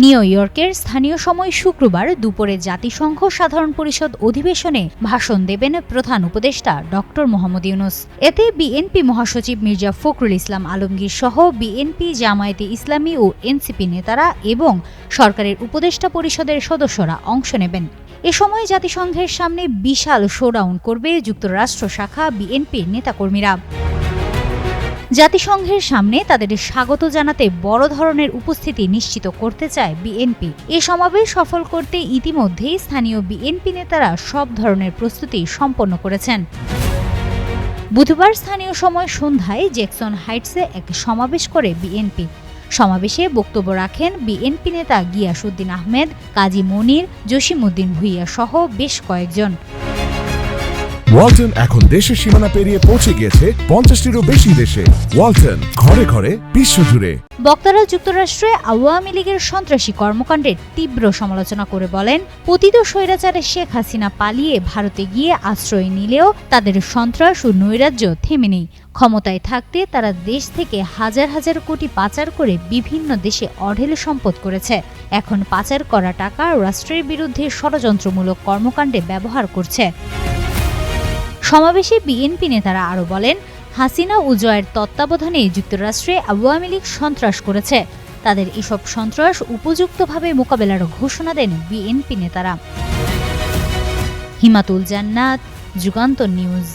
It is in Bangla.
নিউ ইয়র্কের স্থানীয় সময় শুক্রবার দুপুরে জাতিসংঘ সাধারণ পরিষদ অধিবেশনে ভাষণ দেবেন প্রধান উপদেষ্টা ডক্টর মোহাম্মদ ইউনুস। এতে বিএনপি মহাসচিব মির্জা ফখরুল ইসলাম আলমগীর সহ বিএনপি, জামায়াতে ইসলামী ও এনসিপি নেতারা এবং সরকারের উপদেষ্টা পরিষদের সদস্যরা অংশ নেবেন। এ সময় জাতিসংঘের সামনে বিশাল শোডাউন করবে যুক্তরাষ্ট্র শাখা বিএনপির নেতাকর্মীরা। জাতিসংঘের সামনে তাদের স্বাগত জানাতে বড় ধরনের উপস্থিতি নিশ্চিত করতে চায় বিএনপি। এ সমাবেশ সফল করতে ইতিমধ্যেই স্থানীয় বিএনপি নেতারা সব ধরনের প্রস্তুতি সম্পন্ন করেছেন। বুধবার স্থানীয় সময় সন্ধ্যায় জ্যাকসন হাইটসে এক সমাবেশ করে বিএনপি। সমাবেশে বক্তব্য রাখেন বিএনপি নেতা গিয়াসুদ্দিন আহমেদ, কাজী মনির, জসিমউদ্দিন ভুইয়া সহ বেশ কয়েকজন। ওয়ালটন এখন দেশের সীমানা পেরিয়ে পৌঁছে গিয়েছে পঞ্চাশটিরও বেশি দেশে। ওয়ালটন, ঘরে ঘরে বিশ্বজুড়ে বক্তারা যুক্তরাষ্ট্রে আওয়ামী লীগের সন্ত্রাসী কর্মকাণ্ডের তীব্র সমালোচনা করে বলেন, পতিত স্বৈরাচারে শেখ হাসিনা পালিয়ে ভারতে গিয়ে আশ্রয় নিলেও তাদের সন্ত্রাস ও নৈরাজ্য থেমে নেই। ক্ষমতায় থাকতে তারা দেশ থেকে হাজার হাজার কোটি পাচার করে বিভিন্ন দেশে অঢেল সম্পদ করেছে। এখন পাচার করা টাকা রাষ্ট্রের বিরুদ্ধে ষড়যন্ত্রমূলক কর্মকাণ্ডে ব্যবহার করছে। সমাবেশে বিএনপি নেতারা আরও বলেন, হাসিনা ও জয়ের তত্ত্বাবধানে যুক্তরাষ্ট্রে আওয়ামী লীগ সন্ত্রাস করেছে। তাদের এসব সন্ত্রাস উপযুক্তভাবে মোকাবেলার ঘোষণা দেন বিএনপি নেতারা। হিমাতুল জান্নাত যুগান্তর নিউজ।